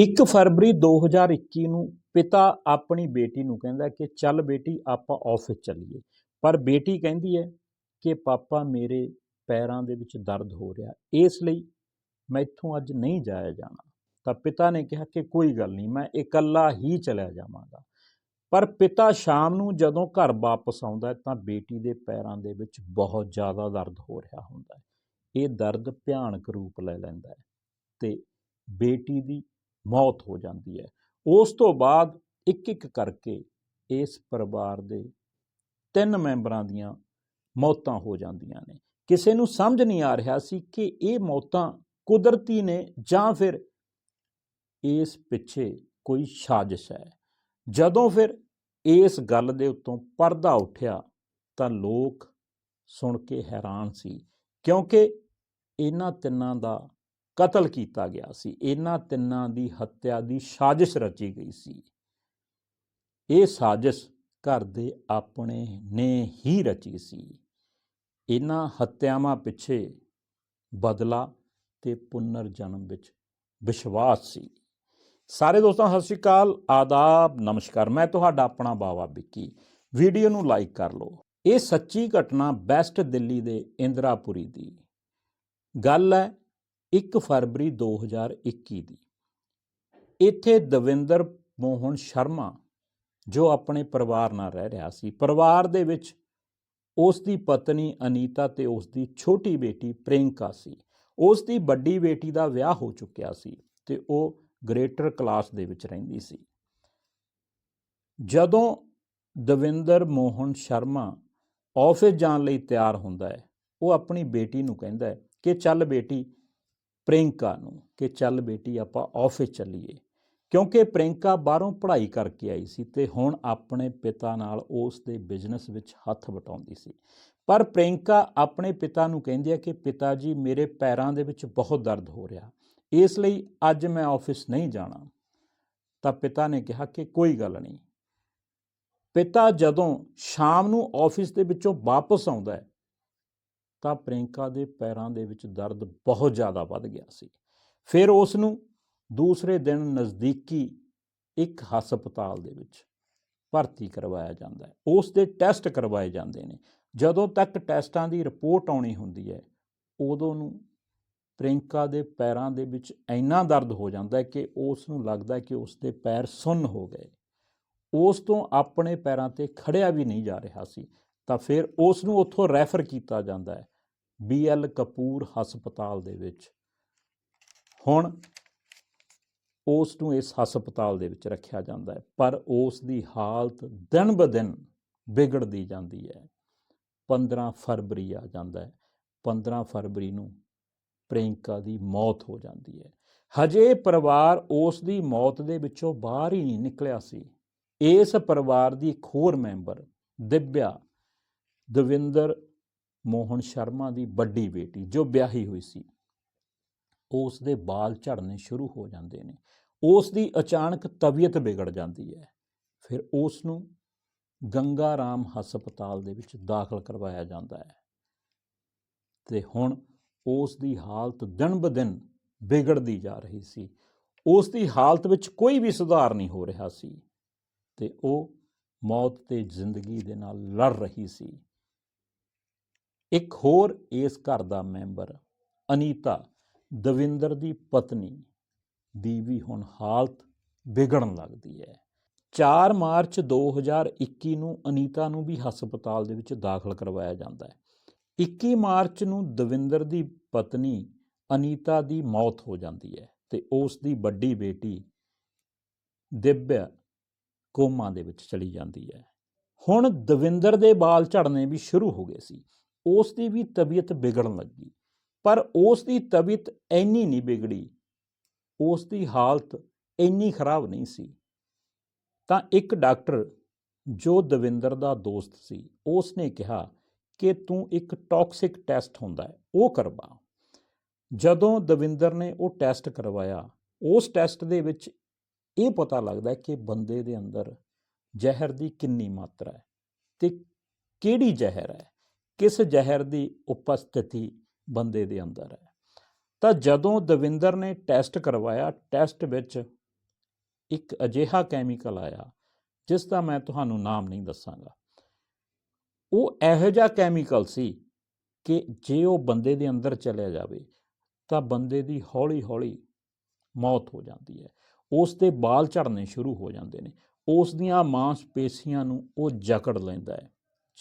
1 ਫਰਵਰੀ 2021 ਨੂੰ ਪਿਤਾ ਆਪਣੀ ਬੇਟੀ ਨੂੰ ਕਹਿੰਦਾ ਕਿ ਚੱਲ ਬੇਟੀ, ਆਪਾਂ ਆਫਿਸ ਚੱਲੀਏ। ਪਰ ਬੇਟੀ ਕਹਿੰਦੀ ਹੈ ਕਿ ਪਾਪਾ, ਮੇਰੇ ਪੈਰਾਂ ਦੇ ਵਿੱਚ ਦਰਦ ਹੋ ਰਿਹਾ। ਇਸ ਲਈ ਮੈਥੋਂ ਅੱਜ ਨਹੀਂ ਜਾਇਆ ਜਾਣਾ। ਤਾਂ ਪਿਤਾ ਨੇ ਕਿਹਾ ਕਿ ਕੋਈ ਗੱਲ ਨਹੀਂ, ਮੈਂ ਇਕੱਲਾ ਹੀ ਚਲਿਆ ਜਾਵਾਂਗਾ। ਪਰ ਪਿਤਾ ਸ਼ਾਮ ਨੂੰ ਜਦੋਂ ਘਰ ਵਾਪਸ ਆਉਂਦਾ ਤਾਂ ਬੇਟੀ ਦੇ ਪੈਰਾਂ ਦੇ ਵਿੱਚ ਬਹੁਤ ਜ਼ਿਆਦਾ ਦਰਦ ਹੋ ਰਿਹਾ ਹੁੰਦਾ ਹੈ। ਇਹ ਦਰਦ ਭਿਆਨਕ ਰੂਪ ਲੈ ਲੈਂਦਾ ਹੈ ਤੇ ਬੇਟੀ ਦੀ ਮੌਤ ਹੋ ਜਾਂਦੀ ਹੈ। ਉਸ ਤੋਂ ਬਾਅਦ ਇੱਕ ਇੱਕ ਕਰਕੇ ਇਸ ਪਰਿਵਾਰ ਦੇ ਤਿੰਨ ਮੈਂਬਰਾਂ ਦੀਆਂ ਮੌਤਾਂ ਹੋ ਜਾਂਦੀਆਂ ਨੇ। ਕਿਸੇ ਨੂੰ ਸਮਝ ਨਹੀਂ ਆ ਰਿਹਾ ਸੀ ਕਿ ਇਹ ਮੌਤਾਂ ਕੁਦਰਤੀ ਨੇ ਜਾਂ ਫਿਰ ਇਸ ਪਿੱਛੇ ਕੋਈ ਸਾਜ਼ਿਸ਼ ਹੈ। ਜਦੋਂ ਫਿਰ ਇਸ ਗੱਲ ਦੇ ਉੱਤੋਂ ਪਰਦਾ ਉੱਠਿਆ ਤਾਂ ਲੋਕ ਸੁਣ ਕੇ ਹੈਰਾਨ ਸੀ ਕਿਉਂਕਿ ਇਹਨਾਂ ਤਿੰਨਾਂ ਦਾ ਕਤਲ ਕੀਤਾ ਗਿਆ ਸੀ। ਇਹਨਾਂ ਤਿੰਨਾਂ ਦੀ ਹੱਤਿਆ ਦੀ ਸਾਜ਼ਿਸ਼ ਰਚੀ ਗਈ ਸੀ। ਇਹ ਸਾਜ਼ਿਸ਼ ਘਰ ਦੇ ਆਪਣੇ ਨੇ ਹੀ ਰਚੀ ਸੀ। ਇਹਨਾਂ ਹੱਤਿਆਵਾਂ ਪਿੱਛੇ ਬਦਲਾ ਤੇ ਪੁਨਰ ਜਨਮ ਵਿੱਚ ਵਿਸ਼ਵਾਸ ਸੀ। ਸਾਰੇ ਦੋਸਤਾਂ, ਸਤਿ ਸ਼੍ਰੀ ਅਕਾਲ, ਆਦਾਬ, ਨਮਸਕਾਰ। ਮੈਂ ਤੁਹਾਡਾ ਆਪਣਾ ਬਾਵਾ ਵਿੱਕੀ। ਵੀਡੀਓ ਨੂੰ ਲਾਈਕ ਕਰ ਲਓ। ਇਹ ਸੱਚੀ ਘਟਨਾ ਬੈਸਟ ਦਿੱਲੀ ਦੇ ਇੰਦਰਾਪੁਰੀ ਦੀ। ਗੱਲ ਹੈ 1 ਫਰਵਰੀ 2021 ਦੀ। ਇੱਥੇ ਦਵਿੰਦਰ ਮੋਹਨ ਸ਼ਰਮਾ, ਜੋ ਆਪਣੇ ਪਰਿਵਾਰ ਨਾਲ ਰਹਿ ਰਿਹਾ ਸੀ, ਪਰਿਵਾਰ ਦੇ ਵਿੱਚ ਉਸ ਦੀ ਪਤਨੀ ਅਨੀਤਾ ਤੇ ਉਸ ਦੀ ਛੋਟੀ ਬੇਟੀ ਪ੍ਰਿੰਕਾ ਸੀ। ਉਸ ਦੀ ਵੱਡੀ ਬੇਟੀ ਦਾ ਵਿਆਹ ਹੋ ਚੁੱਕਿਆ ਸੀ ਤੇ ਉਹ ਗ੍ਰੇਟਰ ਕਲਾਸ ਦੇ ਵਿੱਚ ਰਹਿੰਦੀ ਸੀ। ਜਦੋਂ ਦਵਿੰਦਰ ਮੋਹਨ ਸ਼ਰਮਾ ਆਫਿਸ ਜਾਣ ਲਈ ਤਿਆਰ ਹੁੰਦਾ ਹੈ, ਉਹ ਆਪਣੀ ਬੇਟੀ ਨੂੰ ਕਹਿੰਦਾ ਹੈ ਕਿ ਚੱਲ ਬੇਟੀ ਪ੍ਰਿੰਕਾ ਨੂੰ ਕਿ ਚੱਲ ਬੇਟੀ ਆਪਾਂ ਆਫਿਸ ਚੱਲੀਏ। ਕਿਉਂਕਿ ਪ੍ਰਿੰਕਾ ਬਾਹਰੋਂ ਪੜ੍ਹਾਈ ਕਰਕੇ ਆਈ ਸੀ ਤੇ ਹੁਣ ਆਪਣੇ ਪਿਤਾ ਨਾਲ ਉਸ ਦੇ ਬਿਜ਼ਨਸ ਵਿੱਚ ਹੱਥ ਵਟਾਉਂਦੀ ਸੀ। ਪਰ ਪ੍ਰਿੰਕਾ ਆਪਣੇ ਪਿਤਾ ਨੂੰ ਕਹਿੰਦੀ ਹੈ ਕਿ ਪਿਤਾ ਜੀ, ਮੇਰੇ ਪੈਰਾਂ ਦੇ ਵਿੱਚ ਬਹੁਤ ਦਰਦ ਹੋ ਰਿਹਾ। ਇਸ ਲਈ ਅੱਜ ਮੈਂ ਆਫਿਸ ਨਹੀਂ ਜਾਣਾ। ਤਾਂ ਪਿਤਾ ਨੇ ਕਿਹਾ ਕਿ ਕੋਈ ਗੱਲ ਨਹੀਂ। ਪਿਤਾ ਜਦੋਂ ਸ਼ਾਮ ਨੂੰ ਆਫਿਸ ਦੇ ਵਿੱਚੋਂ ਵਾਪਸ ਆਉਂਦਾ ਹੈ ਤਾਂ ਪ੍ਰਿੰਕਾ ਦੇ ਪੈਰਾਂ ਦੇ ਵਿੱਚ ਦਰਦ ਬਹੁਤ ਜ਼ਿਆਦਾ ਵੱਧ ਗਿਆ ਸੀ। ਫਿਰ ਉਸ ਨੂੰ ਦੂਸਰੇ ਦਿਨ ਨਜ਼ਦੀਕੀ ਇੱਕ ਹਸਪਤਾਲ ਦੇ ਵਿੱਚ ਭਰਤੀ ਕਰਵਾਇਆ ਜਾਂਦਾ ਹੈ। ਉਸ ਦੇ ਟੈਸਟ ਕਰਵਾਏ ਜਾਂਦੇ ਨੇ। ਜਦੋਂ ਤੱਕ ਟੈਸਟਾਂ ਦੀ ਰਿਪੋਰਟ ਆਉਣੀ ਹੁੰਦੀ ਹੈ, ਉਦੋਂ ਨੂੰ ਪ੍ਰਿੰਕਾ ਦੇ ਪੈਰਾਂ ਦੇ ਵਿੱਚ ਇੰਨਾ ਦਰਦ ਹੋ ਜਾਂਦਾ ਹੈ ਕਿ ਉਸ ਨੂੰ ਲੱਗਦਾ ਹੈ ਕਿ ਉਸ ਦੇ ਪੈਰ ਸੁੰਨ ਹੋ ਗਏ। ਉਸ ਤੋਂ ਆਪਣੇ ਪੈਰਾਂ ਤੇ ਖੜਿਆ ਵੀ ਨਹੀਂ ਜਾ ਰਿਹਾ ਸੀ। ਤਾਂ ਫਿਰ ਉਸ ਨੂੰ ਉੱਥੋਂ ਰੈਫਰ ਕੀਤਾ ਜਾਂਦਾ ਹੈ। ਬੀਐਲ ਕਪੂਰ ਹਸਪਤਾਲ ਦੇ ਵਿੱਚ। ਹੁਣ ਉਸ ਨੂੰ ਇਸ ਹਸਪਤਾਲ ਦੇ ਵਿੱਚ ਰੱਖਿਆ ਜਾਂਦਾ ਹੈ, ਪਰ ਉਸ ਦੀ ਹਾਲਤ ਦਿਨ ਬ ਦਿਨ ਵਿਗੜਦੀ ਜਾਂਦੀ ਹੈ। 15 ਫਰਵਰੀ ਆ ਜਾਂਦਾ ਹੈ 15 ਫਰਵਰੀ ਨੂੰ ਪ੍ਰਿੰਕਾ ਦੀ ਮੌਤ ਹੋ ਜਾਂਦੀ ਹੈ। ਹਜੇ ਪਰਿਵਾਰ ਉਸ ਦੀ ਮੌਤ ਦੇ ਵਿੱਚੋਂ ਬਾਹਰ ਹੀ ਨਹੀਂ ਨਿਕਲਿਆ ਸੀ। ਇਸ ਪਰਿਵਾਰ ਦੀ ਇੱਕ ਹੋਰ ਮੈਂਬਰ, ਦਿਵਿਆ, ਦਵਿੰਦਰ ਮੋਹਨ ਸ਼ਰਮਾ ਦੀ ਵੱਡੀ ਬੇਟੀ ਜੋ ਵਿਆਹੀ ਹੋਈ ਸੀ, ਉਸ ਦੇ ਵਾਲ ਝੜਨੇ ਸ਼ੁਰੂ ਹੋ ਜਾਂਦੇ ਨੇ। ਉਸ ਦੀ ਅਚਾਨਕ ਤਬੀਅਤ ਵਿਗੜ ਜਾਂਦੀ ਹੈ। ਫਿਰ ਉਸ ਨੂੰ ਗੰਗਾ ਰਾਮ ਹਸਪਤਾਲ ਦੇ ਵਿੱਚ ਦਾਖਲ ਕਰਵਾਇਆ ਜਾਂਦਾ ਹੈ। ਤੇ ਹੁਣ ਉਸ ਦੀ ਹਾਲਤ ਦਿਨ ਬ ਦਿਨ ਵਿਗੜਦੀ ਜਾ ਰਹੀ ਸੀ। ਉਸ ਦੀ ਹਾਲਤ ਵਿੱਚ ਕੋਈ ਵੀ ਸੁਧਾਰ ਨਹੀਂ ਹੋ ਰਿਹਾ ਸੀ। ਤੇ ਉਹ ਮੌਤ ਤੇ ਜ਼ਿੰਦਗੀ ਦੇ ਨਾਲ ਲੜ ਰਹੀ ਸੀ। ਇੱਕ ਹੋਰ ਇਸ ਘਰ ਦਾ ਮੈਂਬਰ ਅਨੀਤਾ ਦਵਿੰਦਰ ਦੀ ਪਤਨੀ ਦੀ ਵੀ ਹੁਣ ਹਾਲਤ ਵਿਗੜਨ ਲੱਗਦੀ ਹੈ। 4 ਮਾਰਚ 2021 ਨੂੰ ਅਨੀਤਾ ਨੂੰ ਵੀ ਹਸਪਤਾਲ ਦੇ ਵਿੱਚ ਦਾਖਲ ਕਰਵਾਇਆ ਜਾਂਦਾ ਹੈ। 21 ਮਾਰਚ ਨੂੰ ਦਵਿੰਦਰ ਦੀ ਪਤਨੀ ਅਨੀਤਾ ਦੀ ਮੌਤ ਹੋ ਜਾਂਦੀ ਹੈ ਤੇ ਉਸ ਦੀ ਵੱਡੀ ਬੇਟੀ ਦਿਵਿਆ ਕੋਮਾ ਦੇ ਵਿੱਚ ਚਲੀ ਜਾਂਦੀ ਹੈ। ਹੁਣ ਦਵਿੰਦਰ ਦੇ ਵਾਲ ਝੜਨੇ ਵੀ ਸ਼ੁਰੂ ਹੋ ਗਏ ਸੀ। ਉਸ ਦੀ ਵੀ ਤਬੀਅਤ ਵਿਗੜਨ ਲੱਗੀ। ਪਰ ਉਸ ਦੀ ਤਬੀਅਤ ਇੰਨੀ ਨਹੀਂ ਵਿਗੜੀ, ਉਸ ਦੀ ਹਾਲਤ ਇੰਨੀ ਖਰਾਬ ਨਹੀਂ ਸੀ। ਤਾਂ ਇੱਕ ਡਾਕਟਰ ਜੋ ਦਵਿੰਦਰ ਦਾ ਦੋਸਤ ਸੀ ਉਸ ਨੇ ਕਿਹਾ ਕਿ ਤੂੰ ਇੱਕ ਟੌਕਸਿਕ ਟੈਸਟ ਹੁੰਦਾ ਹੈ, ਉਹ ਕਰਵਾ। ਜਦੋਂ ਦਵਿੰਦਰ ਨੇ ਉਹ ਟੈਸਟ ਕਰਵਾਇਆ, ਉਸ ਟੈਸਟ ਦੇ ਵਿੱਚ ਇਹ ਪਤਾ ਲੱਗਦਾ ਕਿ ਬੰਦੇ ਦੇ ਅੰਦਰ ਜ਼ਹਿਰ ਦੀ ਕਿੰਨੀ ਮਾਤਰਾ ਹੈ ਤੇ ਕਿਹੜੀ ਜ਼ਹਿਰ ਹੈ। ਕਿਸ ਜ਼ਹਿਰ ਦੀ ਉਪਸਥਿਤੀ ਬੰਦੇ ਦੇ ਅੰਦਰ ਹੈ? ਤਾਂ ਜਦੋਂ ਦਵਿੰਦਰ ਨੇ ਟੈਸਟ ਕਰਵਾਇਆ, ਟੈਸਟ ਵਿੱਚ ਇੱਕ ਅਜਿਹਾ ਕੈਮੀਕਲ ਆਇਆ, ਜਿਸ ਦਾ ਮੈਂ ਤੁਹਾਨੂੰ ਨਾਮ ਨਹੀਂ ਦੱਸਾਂਗਾ। ਉਹ ਇਹੋ ਜਿਹਾ ਕੈਮੀਕਲ ਸੀ ਕਿ ਜੇ ਉਹ ਬੰਦੇ ਦੇ ਅੰਦਰ ਚਲਿਆ ਜਾਵੇ, ਤਾਂ ਬੰਦੇ ਦੀ ਹੌਲੀ-ਹੌਲੀ ਮੌਤ ਹੋ ਜਾਂਦੀ ਹੈ। ਉਸ ਦੇ ਬਾਲ ਝੜਨੇ ਸ਼ੁਰੂ ਹੋ ਜਾਂਦੇ ਨੇ। ਉਸ ਦੀਆਂ ਮਾਂਸਪੇਸ਼ੀਆਂ ਨੂੰ ਉਹ ਜਕੜ ਲੈਂਦਾ ਹੈ।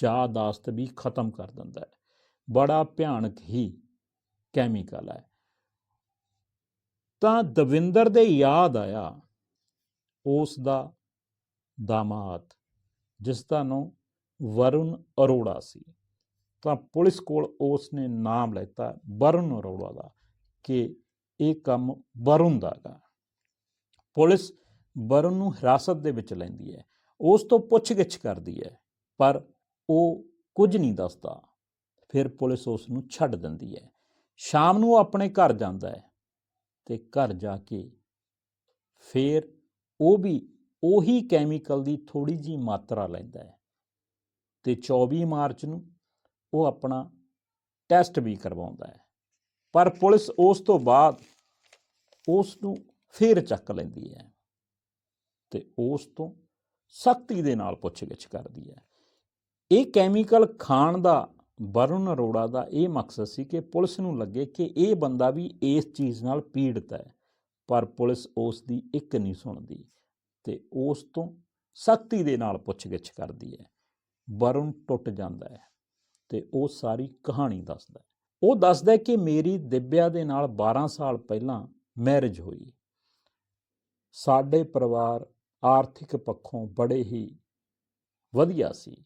ਯਾਦਾਸ਼ਤ ਵੀ ਖਤਮ ਕਰ ਦਿੰਦਾ ਹੈ। ਬੜਾ ਭਿਆਨਕ ਹੀ ਕੈਮੀਕਲ ਹੈ। ਤਾਂ ਦਵਿੰਦਰ ਦੇ ਯਾਦ ਆਇਆ, ਉਸ ਦਾ ਦਾਮਾਦ, ਜਿਸ ਦਾ ਨਾਮ ਵਰੁਣ ਅਰੋੜਾ ਸੀ। ਤਾਂ ਪੁਲਿਸ ਕੋਲ ਉਸ ਨੇ ਨਾਮ ਲੈਤਾ ਵਰੁਣ ਅਰੋੜਾ ਦਾ ਕਿ ਇਹ ਕੰਮ ਵਰੁਣ ਦਾ ਗਾ ਪੁਲਿਸ ਵਰੁਣ ਨੂੰ ਹਿਰਾਸਤ ਦੇ ਵਿੱਚ ਲੈਂਦੀ ਹੈ। ਉਸ ਤੋਂ ਪੁੱਛਗਿੱਛ ਕਰਦੀ ਹੈ, ਪਰ ਉਹ ਕੁਝ ਨਹੀਂ ਦੱਸਦਾ। ਫਿਰ ਪੁਲਿਸ ਉਸ ਨੂੰ ਛੱਡ ਦਿੰਦੀ ਹੈ। ਸ਼ਾਮ ਨੂੰ ਉਹ ਆਪਣੇ ਘਰ ਜਾਂਦਾ ਹੈ ਤੇ ਘਰ ਜਾ ਕੇ ਫਿਰ ਉਹ ਵੀ ਉਹੀ ਕੈਮੀਕਲ ਦੀ ਥੋੜੀ ਜੀ ਮਾਤਰਾ ਲੈਂਦਾ ਹੈ ਤੇ 24 ਮਾਰਚ ਨੂੰ ਉਹ ਆਪਣਾ ਟੈਸਟ ਵੀ ਕਰਵਾਉਂਦਾ ਹੈ। ਪਰ ਪੁਲਿਸ ਉਸ ਤੋਂ ਬਾਅਦ ਉਸ ਨੂੰ ਫੇਰ ਚੱਕ ਲੈਂਦੀ ਹੈ ਤੇ ਉਸ ਤੋਂ ਸਖਤੀ ਦੇ ਨਾਲ ਪੁੱਛਗਿੱਛ ਕਰਦੀ ਹੈ। ਇਹ ਕੈਮੀਕਲ ਖਾਣ ਦਾ, ਵਰੁਣ ਅਰੋੜਾ ਦਾ ਇਹ ਮਕਸਦ ਸੀ ਕਿ ਪੁਲਿਸ ਨੂੰ ਲੱਗੇ ਕਿ ਇਹ ਬੰਦਾ ਵੀ ਇਸ ਚੀਜ਼ ਨਾਲ ਪੀੜਤ ਹੈ, ਪਰ ਪੁਲਿਸ ਉਸ ਦੀ ਇੱਕ ਨਹੀਂ ਸੁਣਦੀ ਤੇ ਉਸ ਤੋਂ ਸਖਤੀ ਦੇ ਨਾਲ ਪੁੱਛਗਿੱਛ ਕਰਦੀ ਹੈ। ਵਰੁਣ ਟੁੱਟ ਜਾਂਦਾ ਹੈ ਤੇ ਉਹ ਸਾਰੀ ਕਹਾਣੀ ਦੱਸਦਾ ਹੈ। ਉਹ ਦੱਸਦਾ ਹੈ ਕਿ ਮੇਰੀ ਦਿਵਿਆ ਦੇ ਨਾਲ 12 ਸਾਲ ਪਹਿਲਾਂ ਮੈਰਿਜ ਹੋਈ। ਸਾਡੇ ਪਰਿਵਾਰ ਆਰਥਿਕ ਪੱਖੋਂ ਬੜੇ ਹੀ ਵਧੀਆ ਸੀ।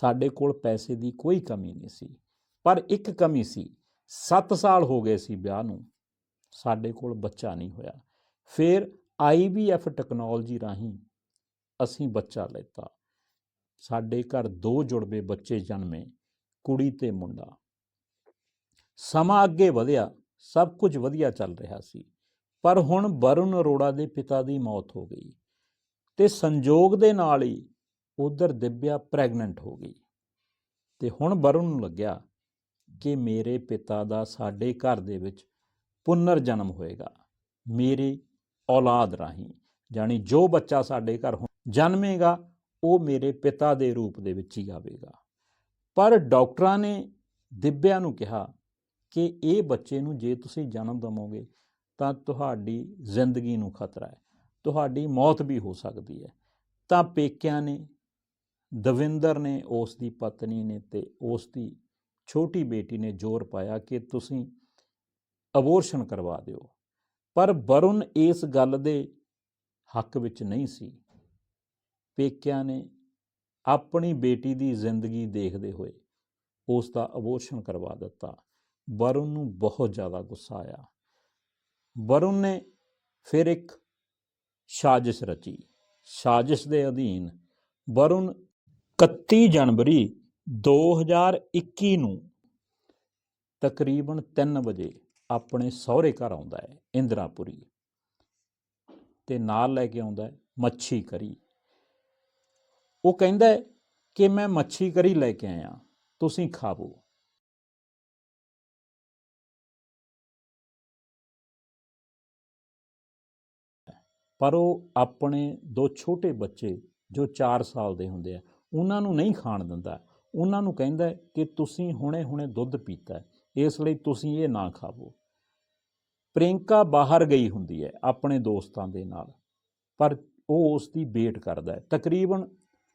ਸਾਡੇ ਕੋਲ ਪੈਸੇ ਦੀ ਕੋਈ ਕਮੀ ਨਹੀਂ ਸੀ। ਪਰ ਇੱਕ ਕਮੀ ਸੀ 7 ਸਾਲ ਹੋ ਗਏ ਸੀ ਵਿਆਹ ਨੂੰ, ਸਾਡੇ ਕੋਲ ਬੱਚਾ ਨਹੀਂ ਹੋਇਆ। ਫਿਰ ਆਈਵੀਐਫ ਟੈਕਨੋਲੋਜੀ ਰਾਹੀਂ ਅਸੀਂ ਬੱਚਾ ਲੈਤਾ। ਸਾਡੇ ਘਰ ਦੋ ਜੁੜਵੇ ਬੱਚੇ ਜਨਮੇ, ਕੁੜੀ ਤੇ ਮੁੰਡਾ। ਸਮਾਂ ਅੱਗੇ ਵਧਿਆ, ਸਭ ਕੁਝ ਵਧੀਆ ਚੱਲ ਰਿਹਾ ਸੀ। ਪਰ ਹੁਣ ਵਰੁਣ ਅਰੋੜਾ ਦੇ ਪਿਤਾ ਦੀ ਮੌਤ ਹੋ ਗਈ। ਤੇ ਸੰਜੋਗ ਦੇ ਨਾਲ ਹੀ ਉਧਰ ਦਿਵਿਆ ਪ੍ਰੈਗਨੈਂਟ ਹੋ ਗਈ। ਤੇ ਹੁਣ ਵਰੁਣ ਨੂੰ ਲੱਗਿਆ ਕਿ ਮੇਰੇ ਪਿਤਾ ਦਾ ਸਾਡੇ ਘਰ ਦੇ ਵਿੱਚ ਪੁਨਰ ਜਨਮ ਹੋਏਗਾ। ਮੇਰੀ ਔਲਾਦ ਰਾਹੀਂ ਜਾਨੀ ਜੋ ਬੱਚਾ ਸਾਡੇ ਘਰ ਹੁਣ ਜਨਮੇਗਾ, ਉਹ ਮੇਰੇ ਪਿਤਾ ਦੇ ਰੂਪ ਦੇ ਵਿੱਚ ਹੀ ਆਵੇਗਾ। ਪਰ ਡਾਕਟਰਾਂ ਨੇ ਦਿਵਿਆ ਨੂੰ ਕਿਹਾ ਕਿ ਇਹ ਬੱਚੇ ਨੂੰ ਜੇ ਤੁਸੀਂ ਜਨਮ ਦਵੋਗੇ, ਤਾਂ ਤੁਹਾਡੀ ਜ਼ਿੰਦਗੀ ਨੂੰ ਖਤਰਾ ਹੈ। ਤੁਹਾਡੀ ਮੌਤ ਵੀ ਹੋ ਸਕਦੀ ਹੈ। ਤਾਂ ਪੇਕਿਆਂ ਨੇ ਦਵਿੰਦਰ ਨੇ, ਉਸ ਦੀ ਪਤਨੀ ਨੇ ਤੇ ਉਸ ਦੀ ਛੋਟੀ ਬੇਟੀ ਨੇ ਜ਼ੋਰ ਪਾਇਆ ਕਿ ਤੁਸੀਂ ਅਬੋਰਸ਼ਨ ਕਰਵਾ ਦਿਓ। ਪਰ ਵਰੁਣ ਇਸ ਗੱਲ ਦੇ ਹੱਕ ਵਿੱਚ ਨਹੀਂ ਸੀ। ਪੇਕਿਆਂ ਨੇ ਆਪਣੀ ਬੇਟੀ ਦੀ ਜ਼ਿੰਦਗੀ ਦੇਖਦੇ ਹੋਏ ਉਸ ਦਾ ਅਬੋਰਸ਼ਨ ਕਰਵਾ ਦਿੱਤਾ। ਵਰੁਣ ਨੂੰ ਬਹੁਤ ਜ਼ਿਆਦਾ ਗੁੱਸਾ ਆਇਆ। ਵਰੁਣ ਨੇ ਫਿਰ ਇੱਕ ਸਾਜ਼ਿਸ਼ ਰਚੀ। ਸਾਜ਼ਿਸ਼ ਦੇ ਅਧੀਨ ਵਰੁਣ 31 ਜਨਵਰੀ 2021 ਨੂੰ ਤਕਰੀਬਨ 3 ਵਜੇ ਆਪਣੇ ਸਹੁਰੇ ਘਰ ਆਉਂਦਾ ਹੈ, ਇੰਦਰਾਪੁਰੀ। ਤੇ ਨਾਲ ਲੈ ਕੇ ਆਉਂਦਾ ਹੈ ਮੱਛੀ ਕਰੀ। ਉਹ ਕਹਿੰਦਾ ਕਿ ਮੈਂ ਮੱਛੀ ਕਰੀ ਲੈ ਕੇ ਆਇਆ, ਤੁਸੀਂ ਖਾਵੋ। ਪਰ ਉਹ ਆਪਣੇ ਦੋ ਛੋਟੇ ਬੱਚੇ ਜੋ 4 ਸਾਲ ਦੇ ਹੁੰਦੇ ਆ ਉਹਨਾਂ ਨੂੰ ਨਹੀਂ ਖਾਣ ਦਿੰਦਾ। ਉਹਨਾਂ ਨੂੰ ਕਹਿੰਦਾ ਕਿ ਤੁਸੀਂ ਹੁਣੇ-ਹੁਣੇ ਦੁੱਧ ਪੀਤਾ ਇਸ ਲਈ ਤੁਸੀਂ ਇਹ ਨਾ ਖਾਵੋ। ਪ੍ਰਿੰਕਾ ਬਾਹਰ ਗਈ ਹੁੰਦੀ ਹੈ ਆਪਣੇ ਦੋਸਤਾਂ ਦੇ ਨਾਲ। ਪਰ ਉਹ ਉਸ ਦੀ ਵੇਟ ਕਰਦਾ ਹੈ। ਤਕਰੀਬਨ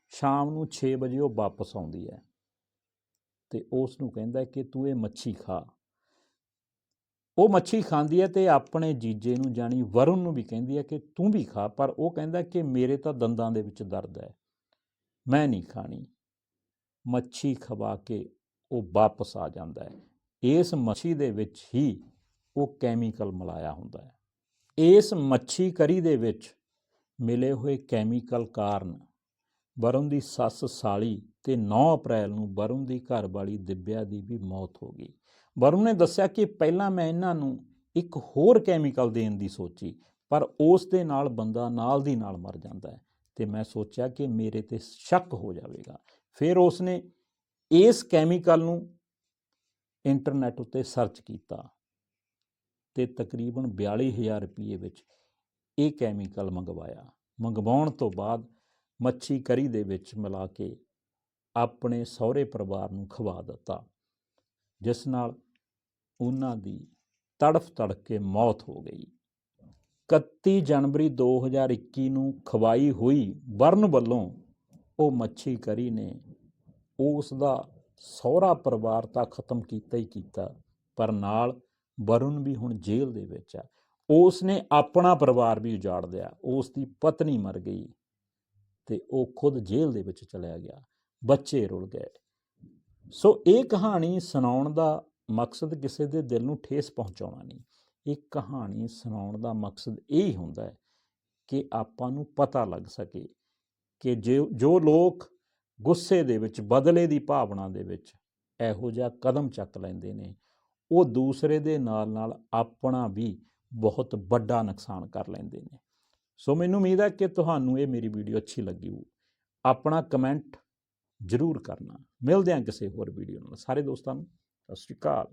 ਸ਼ਾਮ ਨੂੰ 6 ਵਜੇ ਉਹ ਵਾਪਸ ਆਉਂਦੀ ਹੈ। ਤੇ ਉਸ ਨੂੰ ਕਹਿੰਦਾ ਕਿ ਤੂੰ ਇਹ ਮੱਛੀ ਖਾ। ਉਹ ਮੱਛੀ ਖਾਂਦੀ ਹੈ ਤੇ ਆਪਣੇ ਜੀਜੇ ਨੂੰ ਜਾਣੀ ਵਰੁਣ ਨੂੰ ਵੀ ਕਹਿੰਦੀ ਹੈ ਕਿ ਤੂੰ ਵੀ ਖਾ। ਪਰ ਉਹ ਕਹਿੰਦਾ ਕਿ ਮੇਰੇ ਤਾਂ ਦੰਦਾਂ ਦੇ ਵਿੱਚ ਦਰਦ ਹੈ। ਮੈਂ ਨਹੀਂ ਖਾਣੀ। ਮੱਛੀ ਖਵਾ ਕੇ ਉਹ ਵਾਪਸ ਆ ਜਾਂਦਾ ਹੈ। ਇਸ ਮੱਛੀ ਦੇ ਵਿੱਚ ਹੀ ਉਹ ਕੈਮੀਕਲ ਮਿਲਾਇਆ ਹੁੰਦਾ ਹੈ। ਇਸ ਮੱਛੀ ਕਰੀ ਦੇ ਵਿੱਚ ਮਿਲੇ ਹੋਏ ਕੈਮੀਕਲ ਕਾਰਨ ਵਰੁਣ ਦੀ ਸੱਸ ਸਾਲੀ ਤੇ 9 ਅਪ੍ਰੈਲ ਨੂੰ ਵਰੁਣ ਦੀ ਘਰਵਾਲੀ ਦਿਵਿਆ ਦੀ ਵੀ ਮੌਤ ਹੋ ਗਈ। ਵਰੁਣ ਨੇ ਦੱਸਿਆ ਕਿ ਪਹਿਲਾਂ ਮੈਂ ਇਹਨਾਂ ਨੂੰ ਇੱਕ ਹੋਰ ਕੈਮੀਕਲ ਦੇਣ ਦੀ ਸੋਚੀ, ਪਰ ਉਸ ਦੇ ਨਾਲ ਬੰਦਾ ਨਾਲ ਦੀ ਨਾਲ ਮਰ ਜਾਂਦਾ ਹੈ। ਤੇ ਮੈਂ ਸੋਚਿਆ ਕਿ ਮੇਰੇ ਤੇ ਸ਼ੱਕ ਹੋ ਜਾਵੇਗਾ। ਫਿਰ ਉਸਨੇ ਇਸ ਕੈਮੀਕਲ ਨੂੰ ਇੰਟਰਨੈਟ ਉੱਤੇ ਸਰਚ ਕੀਤਾ ਤੇ ਤਕਰੀਬਨ 42000 ਰੁਪਏ ਵਿੱਚ ਇਹ ਕੈਮੀਕਲ ਮੰਗਵਾਇਆ। ਮੰਗਵਾਉਣ ਤੋਂ ਬਾਅਦ ਮੱਛੀ ਕਰੀ ਦੇ ਵਿੱਚ ਮਿਲਾ ਕੇ ਆਪਣੇ ਸਹੁਰੇ ਪਰਿਵਾਰ ਨੂੰ ਖਵਾ ਦਿੱਤਾ, ਜਿਸ ਨਾਲ ਉਹਨਾਂ ਦੀ ਤੜਫ ਤੜਕ ਕੇ ਮੌਤ ਹੋ ਗਈ। 31 ਜਨਵਰੀ 2021 ਨੂੰ ਖਵਾਈ ਹੋਈ ਵਰਨ ਵੱਲੋਂ ਉਹ ਮੱਛੀ ਕਰੀ ਨੇ। ਉਸ ਦਾ ਸਹੁਰਾ ਪਰਿਵਾਰ ਤਾਂ ਖਤਮ ਕੀਤਾ ਹੀ ਕੀਤਾ, ਪਰ ਨਾਲ ਵਰੁਣ ਵੀ ਹੁਣ ਜੇਲ੍ਹ ਦੇ ਵਿੱਚ ਆ। ਉਸ ਨੇ ਆਪਣਾ ਪਰਿਵਾਰ ਵੀ ਉਜਾੜ ਲਿਆ। ਉਸ ਦੀ ਪਤਨੀ ਮਰ ਗਈ ਤੇ ਉਹ ਖੁਦ ਜੇਲ੍ਹ ਦੇ ਵਿੱਚ ਚਲਿਆ ਗਿਆ। ਬੱਚੇ ਰੁਲ ਗਏ। ਸੋ ਇਹ ਕਹਾਣੀ ਸੁਣਾਉਣ ਦਾ ਮਕਸਦ ਕਿਸੇ ਦੇ ਦਿਲ ਨੂੰ ਠੇਸ ਪਹੁੰਚਾਉਣਾ ਨਹੀਂ। ਇਹ ਕਹਾਣੀ ਸੁਣਾਉਣ ਦਾ ਮਕਸਦ ਇਹ ਹੀ ਹੁੰਦਾ ਹੈ ਕਿ ਆਪਾਂ ਨੂੰ ਪਤਾ ਲੱਗ ਸਕੇ ਕਿ ਜੋ ਜੋ ਲੋਕ ਗੁੱਸੇ ਦੇ ਵਿੱਚ, ਬਦਲੇ ਦੀ ਭਾਵਨਾ ਦੇ ਵਿੱਚ ਇਹੋ ਜਿਹਾ ਕਦਮ ਚੱਕ ਲੈਂਦੇ ਨੇ, ਉਹ ਦੂਸਰੇ ਦੇ ਨਾਲ ਨਾਲ ਆਪਣਾ ਵੀ ਬਹੁਤ ਵੱਡਾ ਨੁਕਸਾਨ ਕਰ ਲੈਂਦੇ ਨੇ। ਸੋ ਮੈਨੂੰ ਉਮੀਦ ਹੈ ਕਿ ਤੁਹਾਨੂੰ ਇਹ ਮੇਰੀ ਵੀਡੀਓ ਅੱਛੀ ਲੱਗੀ ਹੋ ਆਪਣਾ ਕਮੈਂਟ ਜ਼ਰੂਰ ਕਰਨਾ। ਮਿਲਦੇ ਹਾਂ ਕਿਸੇ ਹੋਰ ਵੀਡੀਓ ਨਾਲ। ਸਾਰੇ ਦੋਸਤਾਂ ਨੂੰ, ਸਤਿ ਸ਼੍ਰੀ ਅਕਾਲ।